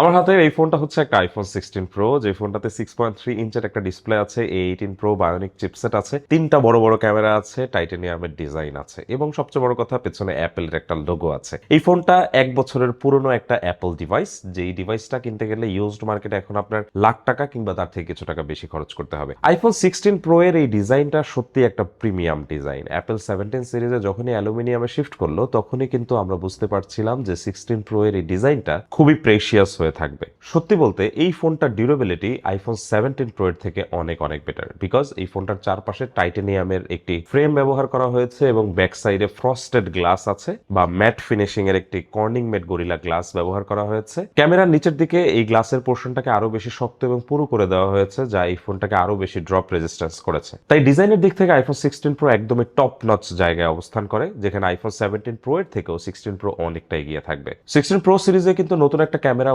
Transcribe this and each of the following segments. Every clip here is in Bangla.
আমার হাতে এই ফোনটা হচ্ছে একটা আইফোন সিক্সটিন প্রো যে ফোনটাতে সিক্স পয়েন্ট থ্রি ইঞ্চের একটা ডিসপ্লে আছে এইটিন প্রো বায়োনিক চিপসেট আছে, তিনটা বড় বড় ক্যামেরা আছে টাইটেনিয়ামের ডিজাইন আছে, এবং সবচেয়ে বড় কথা পেছনে অ্যাপেলের একটা লোগো আছে। এই ফোনটা এক বছরের পুরনো একটা অ্যাপল ডিভাইস যে এই ডিভাইসটা কিনতে গেলে ইউজড মার্কেটে এখন আপনার লাখ টাকা কিংবা তার থেকে কিছু টাকা বেশি খরচ করতে হবে। আইফোন সিক্সটিন প্রো এর এই ডিজাইনটা সত্যি একটা প্রিমিয়াম ডিজাইন অ্যাপেল সেভেন্টিন সিরিজে যখনই অ্যালুমিনিয়ামে শিফট করল, তখনই কিন্তু আমরা বুঝতে পারছিলাম যে সিক্সটিন প্রো এর এই ডিজাইনটা খুবই প্রেশিয়াস হয়ে থাকবে। সত্যি বলতে, এই ফোনটার ডিউরেবিলিটি আইফোন সেভেন্টিন প্রো এর থেকে অনেক অনেক বেটার বিকজ এই ফোনটার চারপাশে টাইটেনিয়ামের একটি ফ্রেম ব্যবহার করা হয়েছে এবং ব্যাক সাইডে ফ্রস্টেড গ্লাস আছে বা ম্যাট ফিনিশিং এর একটি কর্নিং মেড গরিলা গ্লাস ব্যবহার করা হয়েছে। ক্যামেরার নিচের দিকে এই গ্লাসের পোর্শনটাকে আরও বেশি শক্ত এবং পুরু করে দেওয়া হয়েছে, যা এই ফোনটাকে আরও বেশি ড্রপ রেজিস্ট্যান্স করেছে। তাই ডিজাইনের দিক থেকে আইফোন সিক্সটিন প্রো একদমই টপ নচ জায়গায় অবস্থান করে, যেখানে আইফোন সেভেন্টিন প্রো এর থেকেও সিক্সটিন প্রো অনেকটা এগিয়ে থাকবে। সিক্সটিন প্রো সিরিজে কিন্তু নতুন একটা ক্যামেরা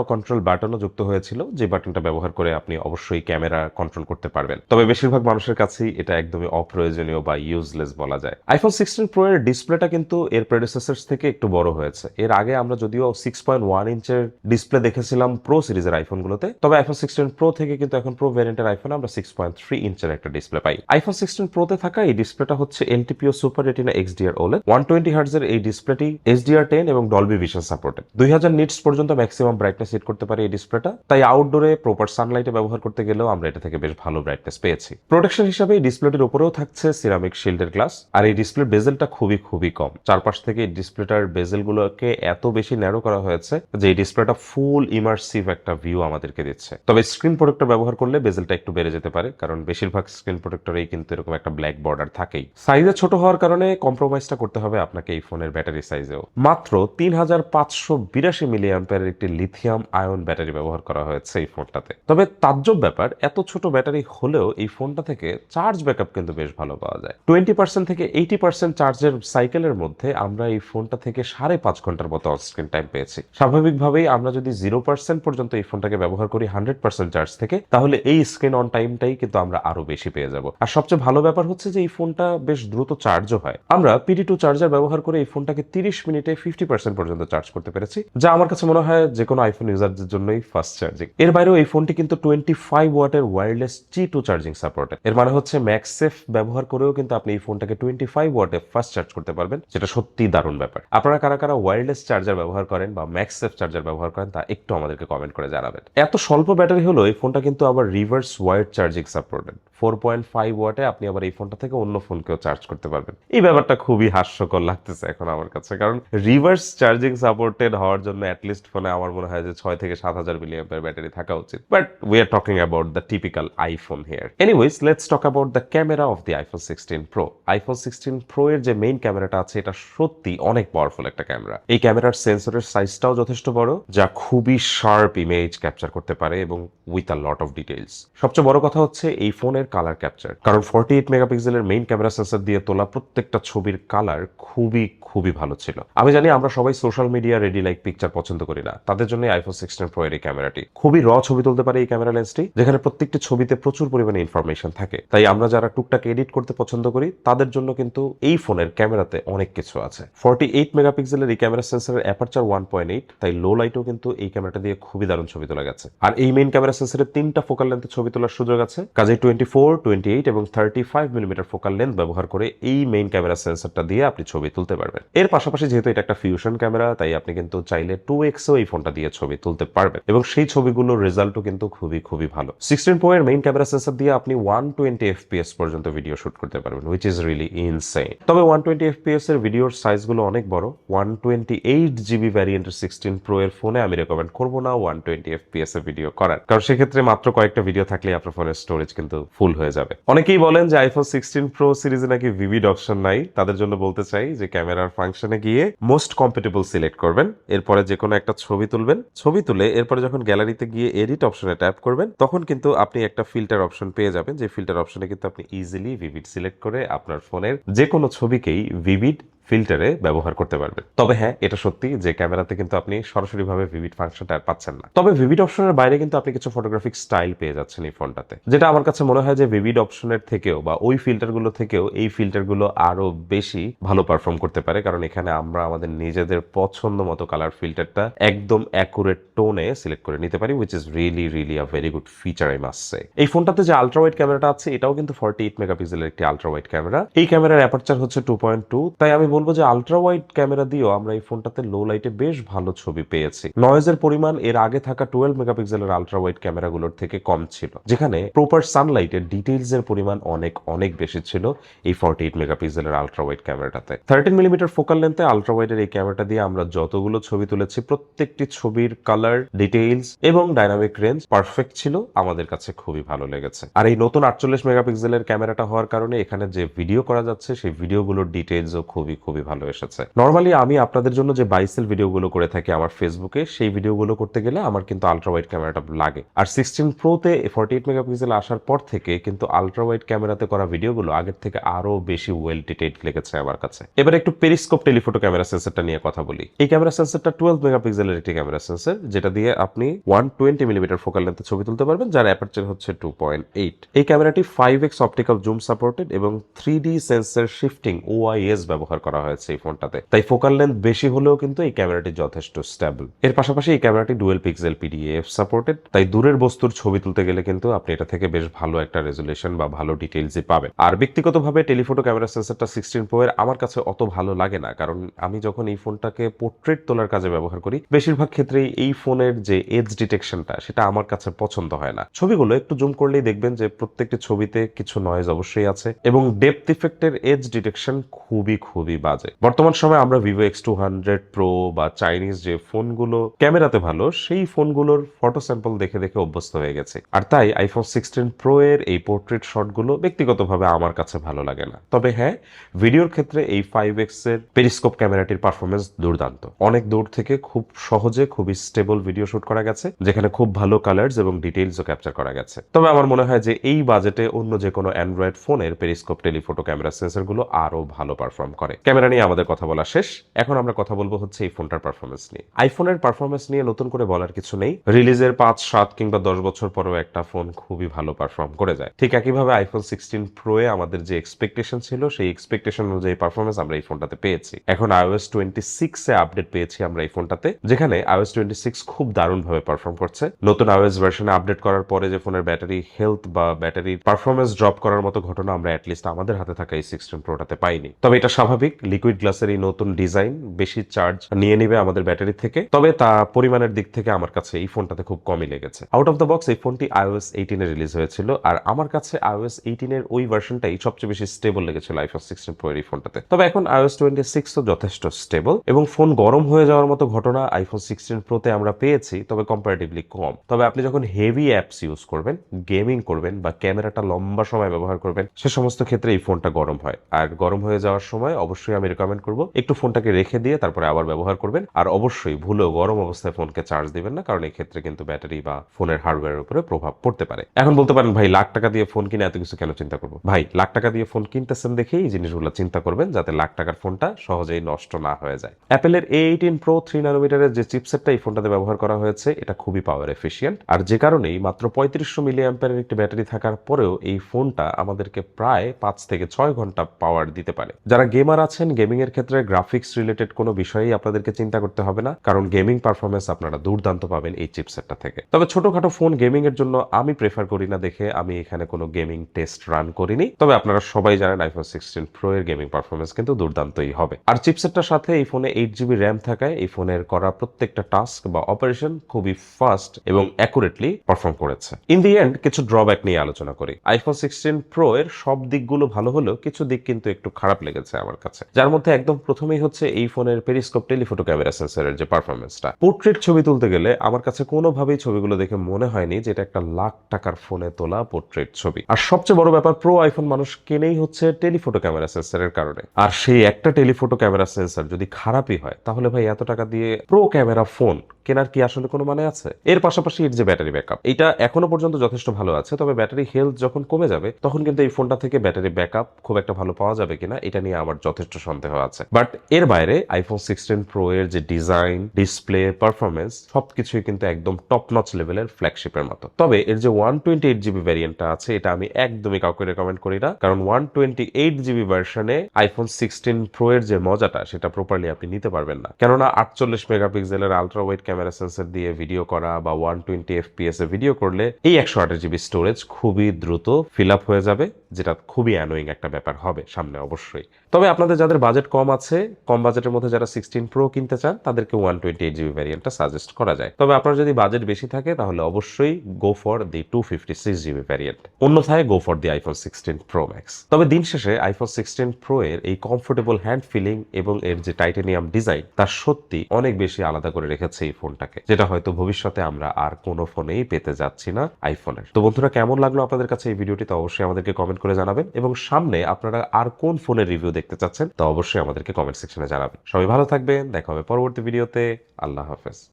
বাটনও যুক্ত হয়েছিল, যে বাটনটা ব্যবহার করে আপনি অবশ্যই ক্যামেরা কন্ট্রোল করতে পারবেন। তবে বেশিরভাগ মানুষের কাছেই এটা একদমই অপ্রয়োজনীয় বা ইউজলেস বলা যায়। আইফোন সিক্সটিন প্রো এর ডিসপ্লেটা কিন্তু এর প্রেডিসেসর্স থেকে একটু বড় হয়েছে। এর আগে আমরা যদিও সিক্স পয়েন্ট ওয়ান ইঞ্চের ডিসপ্লে দেখেছিলাম প্রো সিরিজের আইফোনগুলোতে তবে আইফোন সিক্সটিন প্রো থেকে কিন্তু এখন প্রো ভ্যারিয়েন্টের আইফোন আমরা সিক্স পয়েন্ট থ্রি ইঞ্চের একটা ডিসপ্লে পাই। আইফোন সিক্সটিন প্রোতে থাকা এই ডিসপ্লেটা হচ্ছে LTPO super retina XDR OLED one twenty হার্টজের এই ডিসপ্লেটি এসডিআর টেন এবং ডলবি ভিশন সাপোর্টেড দুই হাজার নিটস পর্যন্ত ম্যাক্সিমাম ব্রাইটনেস সেট করতে পারে এই ডিসপ্লেটা। তাই আউটডোরে প্রপার সানলাইটে ব্যবহার করতে গেলেও আমরা এটা থেকে বেশ ভালো ব্রাইটনেস পেয়েছি। প্রোটেকশন হিসাবে এই ডিসপ্লেটির উপরেও থাকছে সিরামিক শিল্ডের গ্লাস আর এই ডিসপ্লের বেজেলটা খুবই খুবই কম। চারপাশ থেকে এই ডিসপ্লেটার বেজেলগুলোকে এত বেশি ন্যারো করা হয়েছে যে এই ডিসপ্লেটা ফুল ইমার্সিভ একটা ভিউ আমাদেরকে দিচ্ছে। তবে স্ক্রিন প্রোটেক্টর ব্যবহার করলে বেজেলটা একটু বেড়ে যেতে পারে, কারণ বেশিরভাগ স্ক্রিন প্রোটেক্টরেই কিন্তু এরকম একটা ব্ল্যাক বর্ডার থাকেই। সাইজে ছোট হওয়ার কারণে কম্প্রোমাইজটা করতে হবে আপনাকে এই ফোনের ব্যাটারি সাইজেও মাত্র তিন হাজার পাঁচশো বিরাশি মিলি অ্যাম্পের একটি লিথিয়াম আয়ন ব্যাটারি ব্যবহার করা হয়েছে এই ফোনটাতে। তবে তাজ্জব ব্যাপার, এত ছোট ব্যাটারি হলেও এই ফোনটা থেকে চার্জ ব্যাকআপ কিন্তু বেশ ভালো পাওয়া যায়। টোয়েন্টি পার্সেন্ট থেকে এইটি পার্সেন্ট চার্জের সাইকেলের মধ্যে আমরা এই ফোনটা থেকে সাড়ে পাঁচ ঘণ্টার মতো অন স্ক্রিন টাইম পেয়েছি। স্বাভাবিকভাবেই আমরা যদি জিরো পার্সেন্ট পর্যন্ত এই ফোনটাকে ব্যবহার করি হান্ড্রেড পার্সেন্ট চার্জ থেকে, তাহলে এই স্ক্রিন অন টাইমটাই কিন্তু আমরা আরও বেশি পেয়ে যাব। আর সবচেয়ে ভালো ব্যাপার হচ্ছে যে এই ফোনটা বেশ দ্রুত চার্জও হয়। আমরা পিডি টু চার্জার ব্যবহার করে এই ফোনটাকে তিরিশ মিনিটে ফিফটি পার্সেন্ট পর্যন্ত চার্জ করতে পেরেছি, যা আমার কাছে মনে হয় যে কোনো আইফোন ইউজারদের জন্যই ফাস্ট চার্জিং এর বাইরেও এই ফোনটি কিন্তু টোয়েন্টি ফাইভ ওয়াটের wireless G two charging supported এর। মানে হচ্ছে ম্যাক্সেফ ব্যবহার করেও কিন্তু আপনি এই ফোনটাকে টোয়েন্টি ফাইভ ওয়াটে ফাস্ট চার্জ করতে পারবেন, যেটা সত্যি দারুণ ব্যাপার। আপনারা কারা কারা ওয়্যারলেস চার্জার ব্যবহার করেন বা ম্যাক্সেফ চার্জার ব্যবহার করেন, তা একটু আমাদেরকে কমেন্ট করে জানাবেন। এত স্বল্প ব্যাটারি হলো এই ফোনটা কিন্তু আবার reverse wired charging supported four point five ওয়াটে আপনি আবার এই ফোনটা থেকে অন্য ফোনকেও চার্জ করতে পারবেন। এই ব্যাপারটা খুবই হাস্যকর লাগতেছে এখন আমার কাছে, কারণ রিভার্স চার্জিং সাপোর্টেড হওয়ার জন্য অ্যাটলিস্ট ফোনে আমার মনে হয় যে ছয় থেকে সাত হাজার মিলিয়ামের ব্যাটারি থাকা উচিত। But we are talking about the typical iPhone here anyways let's talk about the camera of the iPhone sixteen pro iPhone sixteen pro এর যে মেইন ক্যামেরাটা আছে, এটা সত্যি অনেক পাওয়ারফুল একটা ক্যামেরা এই ক্যামেরার সেন্সরের সাইজটাও যথেষ্ট বড়, যা খুবই শার্প ইমেজ ক্যাপচার করতে পারে এবং with a lot of details সবচেয়ে বড় কথা হচ্ছে এই ফোনের কালার ক্যাপচার কারণ ফর্টি এইট মেগাপিক্সেলের মেইন ক্যামেরা সেন্সর দিয়ে তোলা প্রত্যেকটা ছবির কালার খুবই খুবই ভালো ছিল। আমি জানি আমরা সবাই social media ready like picture পছন্দ করি না। তাদের জন্য আইফোন সিক্সটিন প্রো এর ক্যামেরাটি খুবই র ছবি তুলতে পারে এই ক্যামেরা লেন্সটি যেখানে প্রত্যেকটি ছবিতে প্রচুর পরিমাণে ইনফরমেশন থাকে। তাই আমরা যারা টুকটাক এডিট করতে পছন্দ করি, তাদের জন্য কিন্তু এই ফোনের ক্যামেরাতে অনেক কিছু আছে। ফর্টি এইট মেগাপিক্সেলের এই ক্যামেরা সেন্সরের অ্যাপারচার ওয়ান পয়েন্ট এইট তাই লো লাইটেও কিন্তু এই ক্যামেরাটা দিয়ে খুবই দারুণ ছবি তোলা গেছে। আর এই মেইন ক্যামেরা সেন্সরের তিনটা ফোকাল লেন্থে ছবি তোলার সুযোগ আছে। কাজে টোয়েন্টি ফোর টোয়েন্টি এইট এবং thirty five millimetre focal length ব্যবহার করে এই মেইন ক্যামেরা সেন্সরটা দিয়ে আপনি ছবি তুলতে পারবেন। এর পাশাপাশি যেহেতু এটা একটা ফিউশন ক্যামেরা তাই আপনি কিন্তু চাইলে টু এক্সও এই ফোনটা দিয়ে ছবি তুলতে পারবেন। এবং সেই ছবিগুলোর রেজাল্টও কিন্তু খুবই খুবই ভালো। সিক্সটিন প্রো এর মেইন ক্যামেরা সেন্সর দিয়ে আপনি ওয়ান টোয়েন্টি এফপিএস পর্যন্ত ভিডিও শুট করতে পারবেন উইচ ইজ রিয়েলি ইনসেন তবে ওয়ান টোয়েন্টি এফপিএস এর ভিডিওর সাইজগুলো অনেক বড়। ওয়ান টোয়েন্টি এইট জিবি ভ্যারিয়েন্টের সিক্সটিন প্রো এর ফোনে আমি রেকমেন্ড করব না ওয়ান টোয়েন্টি এফপিএস এর ভিডিও করার। কারণ সেক্ষেত্রে মাত্র কয়েকটা ভিডিও থাকলে আপনার ফোনের স্টোরেজ কিন্তু ফুল হয়ে যাবে। অনেকেই বলেন যে আইফোন সিক্সটিন প্রো সিরিজে নাকি ভিভিড অপশন নাই। তাদের জন্য বলতে চাই যে ক্যামেরার ফাংশনে গিয়ে মোস্ট কম্পিটেবল সিলেক্ট করবেন। এরপরে যে কোনো একটা ছবি তুলবেন। ছবি তুলে এরপরে যখন গ্যালারিতে গিয়ে এডিট অপশনে ট্যাপ করবেন, তখন কিন্তু আপনি একটা ফিল্টার অপশন পেয়ে যাবেন। যে ফিল্টার অপশনে কিন্তু আপনি ইজিলি ভিভিড সিলেক্ট করে আপনার ফোনের যে কোনো ছবিকেই ভিভিড ফিল্টারে ব্যবহার করতে পারবেন তবে হ্যাঁ এটা সত্যি যে ক্যামেরাতে কিন্তু আপনি সরাসরি ভাবে ভিভিড ফাংশনটা আর পাচ্ছেন না। তবে ভিভিড অপশনের বাইরে কিন্তু আপনি কিছু ফটোগ্রাফিক স্টাইল পেয়ে যাচ্ছেন এই ফোনটাতে যেটা আমার কাছে মনে হয় যে ভিভিড অপশনের থেকেও বা ওই ফিল্টারগুলো থেকেও এই ফিল্টারগুলো আরও বেশি ভালো পারফর্ম করতে পারে। কারণ এখানে আমরা আমাদের নিজেদের পছন্দ মতো কালার ফিল্টারটা একদম অ্যাকুরেট টোনে সিলেক্ট করে নিতে পারি which is really really a very good feature I must say এই ফোনটাতে যে আলট্রা ওয়াইড ক্যামেরাটা আছে, এটাও কিন্তু ফর্টি এইট মেগাপিক্সেলের একটি আলট্রা ওয়াইড ক্যামেরা এই ক্যামেরার অ্যাপারচার হচ্ছে টু পয়েন্ট টু তাই আমি বলব যে আলট্রা ওয়াইড ক্যামেরা দিয়েও আমরা এই ফোনটাতে লো লাইটে বেশ ভালো ছবি পেয়েছি। নয়েজের পরিমাণ এর আগে থাকা টুয়েলভ মেগাপিক্সেলের আলট্রা ওয়াইড ক্যামেরাগুলোর থেকে কম ছিল, যেখানে প্রপার সানলাইটের ডিটেইলস এর পরিমাণ অনেক অনেক বেশি ছিল এই ফর্টি এইট মেগাপিক্সেলের আলট্রা ওয়াইড ক্যামেরাটাতে থার্টিন মিলিমিটার ফোকাল লেন্থে আলট্রা ওয়াইডের এই ক্যামেরাটা দিয়ে আমরা যতগুলো ছবি তুলেছি, প্রত্যেকটি ছবির কালার ডিটেইলস এবং ডাইনামিক রেঞ্জ পারফেক্ট ছিল, আমাদের কাছে খুবই ভালো লেগেছে। আর এই নতুন আটচল্লিশ মেগাপিক্সেলের ক্যামেরাটা হওয়ার কারণে এখানে যে ভিডিও করা যাচ্ছে, সেই ভিডিওগুলোর ডিটেইলসও খুবই খুবই ভালো এসেছে। নর্মালি আমি আপনাদের জন্য যে বাইসেল ভিডিওগুলো করে থাকি আমার ফেসবুকে সেই ভিডিওগুলো করতে গেলে আমার কিন্তু আলট্রা ওয়াইড ক্যামেরাটা লাগে। আর সিক্সটিন প্রোতে ফর্টি এইট মেগাপিক্সেল আসার পর থেকে কিন্তু আলট্রা ওয়াইড ক্যামেরাতে করা ভিডিওগুলো আগের থেকে আরও বেশি ওয়েল ডিটেইলড লেগেছে আমার কাছে। এবার একটু পেরিস্কোপ টেলিফোটো ক্যামেরা সেন্সরটা নিয়ে কথা বলি। এই ক্যামেরা সেন্সরটা টুয়েলভ মেগাপিক্সেলের একটি ক্যামেরা সেন্সর যেটা দিয়ে আপনি ওয়ান টোয়েন্টি মিলিমিটার ফোকাল লেন্থে ছবি তুলতে পারবেন, যার অ্যাপারচার হচ্ছে টু পয়েন্ট এইট এই ক্যামেরাটি five X optical zoom supported এবং three D sensor shifting OIS ব্যবহার করা হয়েছে এই ফোনটাতে। তাই ফোকাল লেন্থ বেশি হলেও কিন্তু এই ক্যামেরাটি যথেষ্ট স্টেবল এর পাশাপাশি এই ক্যামেরাটি ডুয়েল পিক্সেল পিডিএফ সাপোর্টেড তাই দূরের বস্তুর ছবি তুলতে গেলে কিন্তু আপনি এটা থেকে বেশ ভালো একটা রেজুলেশন বা ভালো ডিটেইলসই পাবেন। আর ব্যক্তিগতভাবে টেলিফোটো ক্যামেরা সেন্সরটা সিক্সটিন প্রো এর আমার কাছে অত ভালো লাগে না, কারণ আমি যখন এই ফোনটাকে পোর্ট্রেট তোলার কাজে ব্যবহার করি, বেশিরভাগ ক্ষেত্রেই এই ফোনের যে এজ ডিটেকশনটা সেটা আমার কাছে পছন্দ হয় না। ছবিগুলো একটু জুম করলেই দেখবেন যে প্রত্যেকটি ছবিতে কিছু নয়েজ অবশ্যই আছে এবং ডেপথ ইফেক্টের এজ ডিটেকশন খুবই খুবই বাজে। বর্তমান সময়ে আমরা Vivo X two hundred pro বা চাইনিজ যে ফোনগুলো ক্যামেরাতে ভালো, সেই ফোনগুলোর ফটো স্যাম্পল দেখে দেখে অভ্যস্ত হয়ে গেছে। আর তাই আইফোন সিক্সটিন প্রো এর এই পোর্ট্রেট শটগুলো ব্যক্তিগতভাবে আমার কাছে ভালো লাগে না। তবে হ্যাঁ ভিডিওর ক্ষেত্রে এই ফাইভ এক্সের পেরিস্কোপ ক্যামেরাটির পারফরমেন্স দুর্দান্ত। অনেক দূর থেকে খুব সহজে খুবই স্টেবল ভিডিও শুট করা গেছে, যেখানে খুব ভালো কালার্স এবং ডিটেইলসও ক্যাপচার করা গেছে। তবে আমার মনে হয় যে এই বাজেটে অন্য যে কোনো অ্যান্ড্রয়েড ফোনের পেরিস্কোপ টেলিফোটো ক্যামেরা সেন্সরগুলো আরও ভালো পারফর্ম করে। ক্যামেরা নিয়ে আমাদের কথা বলা শেষ। এখন আমরা কথা বলব হচ্ছে এই ফোনটার পারফরমেন্স নিয়ে। আইফোনের পারফরমেন্স নিয়ে নতুন করে বলার কিছু নেই। রিলিজের পাঁচ, সাত কিংবা দশ বছর পরেও একটা ফোন খুবই ভালো পারফর্ম করে যায়। ঠিক একইভাবে আইফোন সিক্সটিন প্রো এ আমাদের যে এক্সপেকটেশন ছিল, সেই এক্সপেকটেশন অনুযায়ী পারফরমেন্স আমরা এই ফোনটাতে পেয়েছি। এখন আইওএস টোয়েন্টি সিক্স এ আপডেট পেয়েছি আমরা এই ফোনটাতে যেখানে আইওএস টোয়েন্টি সিক্স খুব দারুণ ভাবে পারফর্ম করছে। নতুন আইওএস ভার্সনে আপডেট করার পরে যে ফোনের ব্যাটারি হেলথ বা ব্যাটারির পারফরমেন্স ড্রপ করার মতো ঘটনা আমরা অ্যাটলিস্ট আমাদের হাতে থাকা এই সিক্সটিন প্রোটাতে পাইনি। তবে এটা স্বাভাবিক। লিকুইড গ্লাসের এই নতুন ডিজাইন বেশি চার্জ নিয়ে নিবে আমাদের ব্যাটারি থেকে। তবে তা পরিমাণের দিক থেকে আমার কাছে এই ফোনটাতে খুব কমই লেগেছে। আউট অফ দ্য বক্স এই ফোনটি আইওএস এইটিনে রিলিজ হয়েছিল আর আমার কাছে আইওএস এইটিনের ওই ভার্সনটাই সবচেয়ে বেশি স্টেবল লেগেছিল আইফোন সিক্সটিন প্রো এই ফোনটাতে তবে এখন আইওএস টোয়েন্টি সিক্সও যথেষ্ট স্টেবল এবং ফোন গরম হয়ে যাওয়ার মতো ঘটনা আইফোন সিক্সটিন প্রোতে আমরা পেয়েছি, তবে কম্পারেটিভলি কম। তবে আপনি যখন হেভি অ্যাপস ইউজ করবেন গেমিং করবেন বা ক্যামেরাটা লম্বা সময় ব্যবহার করবেন, সে সমস্ত ক্ষেত্রে এই ফোনটা গরম হয়। আর গরম হয়ে যাওয়ার সময় অবশ্যই আমি রেকমেন্ড করব। একটু ফোনটাকে রেখে দিয়ে তারপরে আবার ব্যবহার করবেন। আর অবশ্যই ভুলেও গরম অবস্থায় ফোনকে চার্জ দিবেন না, কারণ ক্ষেত্রে কিন্তু ব্যাটারি বা ফোনের হার্ডওয়্যারের উপরে প্রভাব পড়তে পারে। এখন বলতে পারেন, ভাই, লাখ টাকা দিয়ে ফোন কিনে এত কিছু কেন চিন্তা করব? ভাই, লাখ টাকা দিয়ে ফোন কিনতেছেন দেখেই এই জিনিসগুলো চিন্তা করবেন, যাতে লাখ টাকার ফোনটা সহজেই নষ্ট না হয়ে যায়। অ্যাপেলের এ এইটিন প্রো থ্রি নানোমিটারের যে চিপসেটটা এই ফোনটাতে ব্যবহার করা হয়েছে, এটা খুবই পাওয়ার এফিসিয়েন্ট আর যে কারণেই মাত্র পঁয়ত্রিশশো মিলি অ্যাম্পারের একটি ব্যাটারি থাকার পরেও এই ফোনটা আমাদেরকে প্রায় পাঁচ থেকে ছয় ঘণ্টা পাওয়ার দিতে পারে। যারা গেমার আছেন গেমিং এর ক্ষেত্রে গ্রাফিক্স রিলেটেড কোনো বিষয়েই আপনাদেরকে চিন্তা করতে হবে না, কারণ গেমিং পারফরমেন্স আপনারা দুর্দান্ত পাবেন এই চিপসেটটা থেকে। তবে ছোটখাটো ফোন গেমিং এর জন্য আমি প্রেফার করি না দেখে আমি এখানে কোনো গেমিং টেস্ট রান করিনি। তবে আপনারা সবাই জানেন আইফোন সিক্সটিন প্রো এর গেমিং পারফরমেন্স কিন্তু দুর্দান্তই হবে। আর চিপসেটটার সাথে এই ফোনে এইট জিবি র্যাম থাকায় এই ফোনের করা প্রত্যেকটা টাস্ক বা অপারেশন খুবই ফাস্ট এবং অ্যাকুরেটলি পারফর্ম করেছে। ইন দি এন্ড কিছু ড্রব্যাক নিয়ে আলোচনা করি। আইফোন সিক্সটিন প্রো এর সব দিকগুলো ভালো হলেও কিছু দিক কিন্তু একটু খারাপ লেগেছে আমার কাছে। যার মধ্যে একদম প্রথমেই হচ্ছে এই ফোনের পেরিস্কোপ টেলিফোটো ক্যামেরা সেন্সরের যে পারফরমেন্সটা পোর্ট্রেট ছবি তুলতে গেলে আমার কাছে কোনোভাবেই ছবিগুলো দেখে মনে হয়নি যে এটা একটা লাখ টাকার ফোনে তোলা পোর্ট্রেট ছবি। আর সবচেয়ে বড় ব্যাপার প্রো আইফোন মানুষ কেনেই হচ্ছে টেলিফোটো ক্যামেরা সেন্সরের কারণে। আর সেই একটা টেলিফোটো ক্যামেরা সেন্সর যদি খারাপই হয়, তাহলে ভাই এত টাকা দিয়ে প্রো ক্যামেরা ফোন কেনার কি আসলে কোনো মানে আছে? এর পাশাপাশি এর যে ব্যাটারি ব্যাকআপ এটা এখনও পর্যন্ত যথেষ্ট ভালো আছে, তবে ব্যাটারি হেলথ যখন কমে যাবে, তখন কিন্তু এই ফোনটা থেকে ব্যাটারি ব্যাকআপ খুব একটা ভালো পাওয়া যাবে কিনা, এটা নিয়ে আমার যথেষ্ট সন্দেহ আছে। বাট এর বাইরে আইফোন সিক্সটিন প্রো এর যে ডিজাইন ডিসপ্লে পারফরমেন্স সবকিছুই কিন্তু একদম টপ নচ লেভেলের ফ্ল্যাগশিপের মতো। তবে এর যে ওয়ান টোয়েন্টি এইট জিবি ভ্যারিয়েন্টটা আছে, এটা আমি একদমই কাউকে রেকমেন্ড করি না। কারণ ওয়ান টোয়েন্টি এইট জিবি ভার্সনে আইফোন সিক্সটিন প্রো এর যে মজাটা, সেটা প্রপারলি আপনি নিতে পারবেন না। কেননা আটচল্লিশ মেগাপিক্সেলের আলট্রা ওয়াইড ক্যামেরা সেন্সর দিয়ে ভিডিও করা বা ওয়ান টোয়েন্টি এফপিএস এ ভিডিও করলে এই একশো আঠাশ জিবি স্টোরেজ খুবই দ্রুত ফিল আপ হয়ে যাবে। যেটা খুবই অ্যানোয়িং একটা ব্যাপার হবে সামনে অবশ্যই। তবে আপনাদের যাদের বাজেট কম আছে, কম বাজেটের মধ্যে যারা সিক্সটিন প্রো কিনতে চান, তাদেরকে ওয়ান টোয়েন্টি এইট জিবি ভ্যারিয়েন্টটা সাজেস্ট করা যায়। তবে আপনার যদি বাজেট বেশি থাকে, তাহলে অবশ্যই go for the two fifty six GB variant অন্যথায় go for the iPhone sixteen pro max তবে দিন শেষে আইফোন সিক্সটিন প্রো এর এই কমফোর্টেবল হ্যান্ড ফিলিং এবং এর যে টাইটেনিয়াম ডিজাইন তা সত্যি অনেক বেশি আলাদা করে রেখেছে এই ফোনটাকে। যেটা হয়তো ভবিষ্যতে আমরা আর কোনো ফোনেই পেতে যাচ্ছি না আইফোনের তো বন্ধুরা, কেমন লাগল আপনাদের কাছে এই ভিডিওটি? তো অবশ্যই আমাদেরকে কমেন্ট করে জানাবেন এবং সামনে আপনারা আর কোন ফোনের রিভিউ দেখতে চাচ্ছেন তা অবশ্যই আমাদেরকে কমেন্ট সেকশনে জানাবেন। সবাই ভালো থাকবেন, দেখা হবে পরবর্তী ভিডিওতে। আল্লাহ হাফেজ।